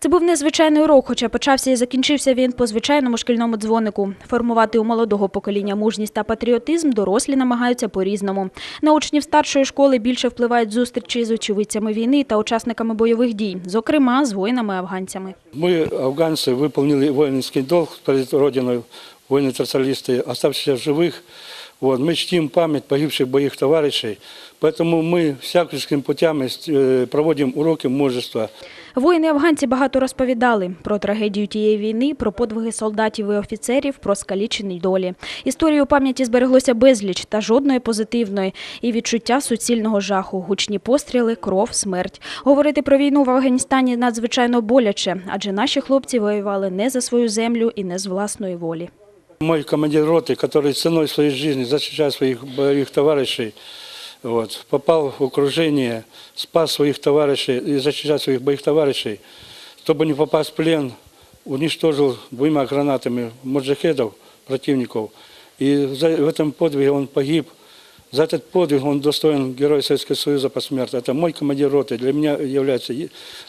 Це був незвичайний урок, хоча почався і закінчився він по звичайному шкільному дзвонику. Формувати у молодого покоління мужність та патріотизм дорослі намагаються по-різному. На учнів старшої школи більше впливають зустрічі з очевидцями війни та учасниками бойових дій, зокрема з воїнами-афганцями. Мы, афганцы, выполнили воинский долг перед Родиной, воины-социалисты, оставшиеся в живых. Вот, мы чтим память погибших боевых товарищей, поэтому мы всяческими путями э, проводим уроки мужества. Воїни-афганці багато розповідали про трагедію тієї війни, про подвиги солдатів і офіцерів, про скалічені долі. Історії у пам'яті збереглося безліч та жодної позитивної. І відчуття суцільного жаху, гучні постріли, кров, смерть. Говорити про війну в Афганістані надзвичайно боляче, адже наші хлопці воювали не за свою землю і не з власної волі. Мой командир роты, который ценой своей жизни защищает своих боевых товарищей, вот, попал в окружение, спас своих товарищей и защищает своих боевых товарищей, чтобы не попасть в плен, уничтожил двумя гранатами маджахедов, противников. И за- в этом подвиге он погиб. За этот подвиг он достоин Героя Советского Союза посмертно. Это мой командир роты. Для меня является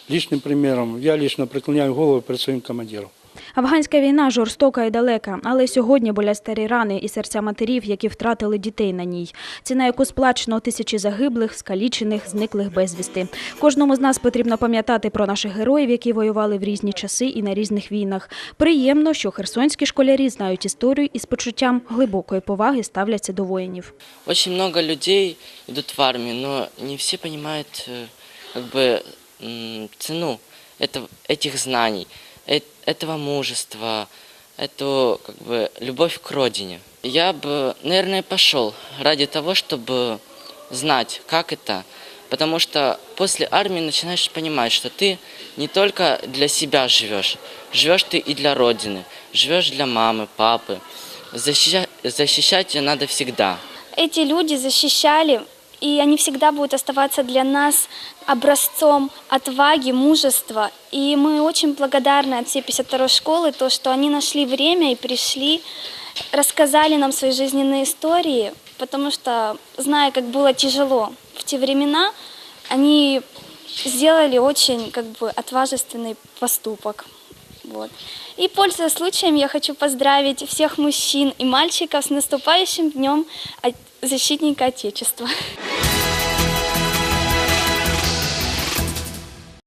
личным примером. Я лично преклоняю голову перед своим командиром. Афганська війна жорстока і далека, але сьогодні болять старі рани і серця матерів, які втратили дітей на ній. Ціна, яку сплачено тисячі загиблих, скалічених, зниклих безвісти. Кожному з нас потрібно пам'ятати про наших героїв, які воювали в різні часи і на різних війнах. Приємно, що херсонські школярі знають історію і з почуттям глибокої поваги ставляться до воїнів. Очень много людей идут в армию, но не все понимают э, как бы м, цену этого, этих знаний, э- этого мужества, эту как бы любовь к родине. Я бы, наверное, пошел ради того, чтобы знать, как это, потому что после армии начинаешь понимать, что ты не только для себя живешь, живешь ты и для родины, живешь для мамы, папы. Защищать, защищать ее надо всегда. Эти люди защищали, и они всегда будут оставаться для нас образцом отваги, мужества. И мы очень благодарны от всей 52 школы, то, что они нашли время и пришли, рассказали нам свои жизненные истории, потому что, зная, как было тяжело в те времена, они сделали очень как бы отважественный поступок. Вот. И, пользуясь случаем, я хочу поздравить всех мужчин и мальчиков с наступающим днем защитника Отечества.